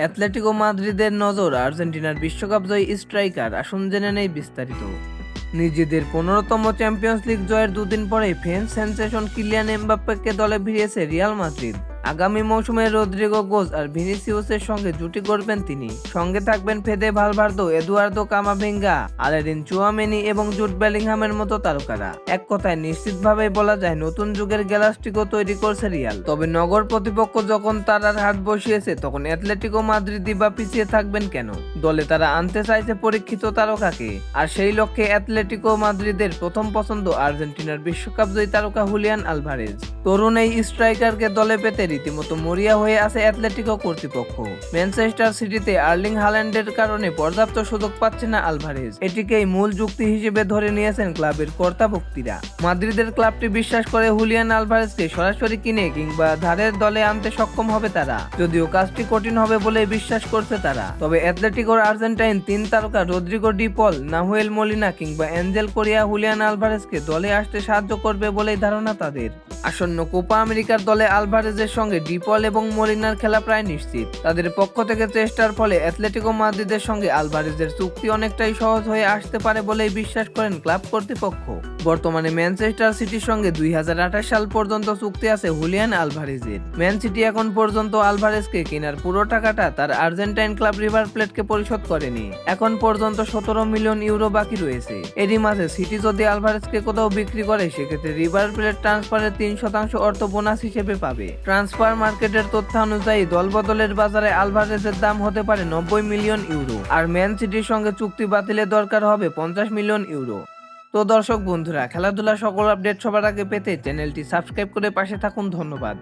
Atletico মাদ্রিদের নজর আর্জেন্টিনার বিশ্বকাপ জয়ী স্ট্রাইকার। আসুন জেনে নেই বিস্তারিত। নিজেদের পনেরোতম চ্যাম্পিয়ন্স লিগ জয়ের দুদিন পরে ফ্রেন্স সেন্সেশন কিলিয়ান এমবাপ্পেকে দলে ভিড়িয়েছে রিয়াল মাদ্রিদ। আগামী মৌসুমে রদ্রিগো গোজ আর ভিনিসিউসের সঙ্গে জুটি করবেন তিনি। সঙ্গে থাকবেন Fede Valverde, Eduardo Camavinga Aurelien Tchouameni এবং জুট বেলিংহামের মতো তারকারা। এক কথায় নিশ্চিতভাবেই বলা যায়, নতুন যুগের গ্যালাস্টিকো তৈরি করছে রিয়াল। তবে নগর প্রতিপক্ষ যখন তারার হাত বসিয়েছে, তখন অ্যাথলেটিকো মাদ্রিদি বা পিছিয়ে থাকবেন কেন? দলে তারা আনতে চাইছে পরীক্ষিত তারকাকে। আর সেই লক্ষ্যে অ্যাথলেটিকো মাদ্রিদের প্রথম পছন্দ আর্জেন্টিনার বিশ্বকাপ জয়ী তারকা হুলিয়ান আলভারেজ। তরুণ এই স্ট্রাইকারকে দলে পেতে রীতিমতো মরিয়া হয়ে আছে অ্যাথলেটিকো কর্তৃপক্ষ। ম্যানচেস্টার সিটিতে আর্লিং হাল্যান্ডের কারণে পর্যাপ্ত সুযোগ পাচ্ছে না আলভারেজ। এটিকেই মূল যুক্তি হিসেবে ধরে নিয়েছেন ক্লাবের কর্তাভক্তিরা। মাদ্রিদের ক্লাবটি বিশ্বাস করে হুলিয়ান আলভারেজকে সরাসরি কিনে কিংবা ধারের দলে আনতে সক্ষম হবে তারা। যদিও কাজটি কঠিন হবে বলে বিশ্বাস করছে তারা। তবে অ্যাথলেটিকোর আর্জেন্টাইন তিন তারকা Rodrigo De Paul Nahuel Molina কিংবা অ্যাঞ্জেল কোরিয়া হুলিয়ান আলভারেজকে দলে আসতে সাহায্য করবে বলেই ধারণা তাদের। আসন্ন কোপা আমেরিকার দলে আলভারেজের সঙ্গে ডিপল এবং মলিনার খেলা প্রায় নিশ্চিত। তাদের পক্ষ থেকে চেষ্টার ফলে অ্যাথলেটিকো মাদ্রিদের সঙ্গে আলভারেজের চুক্তি অনেকটাই সহজ হয়ে আসতে পারে বলেই বিশ্বাস করেন ক্লাব কর্তৃপক্ষ। বর্তমানে ম্যানচেস্টার সিটির সঙ্গে দুই সাল পর্যন্ত চুক্তি আছে হুলিয়ান আলভারেজের। ম্যান সিটি এখন পর্যন্ত আলভারেজকে কেনার পুরো টাকাটা তার আর্জেন্টাইন ক্লাব রিভার প্লেটকে পরিশোধ করেনি। এখন পর্যন্ত সতেরো মিলিয়ন ইউরো বাকি রয়েছে। এরই মাঝে সিটি যদি আলভারেজকে কোথাও বিক্রি করে, সেক্ষেত্রে রিভার প্লেট ট্রান্সফারের তিন শতাংশ অর্থ বোনাস হিসেবে পাবে। ট্রান্সফার মার্কেটের তথ্য অনুযায়ী দলবদলের বাজারে আলভারেজের দাম হতে পারে নব্বই মিলিয়ন ইউরো আর ম্যান সিটির সঙ্গে চুক্তি বাতিলের দরকার হবে পঞ্চাশ মিলিয়ন ইউরো। তো দর্শক বন্ধুরা, খেলাধুলা সকল আপডেট সবার আগে পেতে চ্যানেলটি সাবস্ক্রাইব করে পাশে থাকুন। ধন্যবাদ।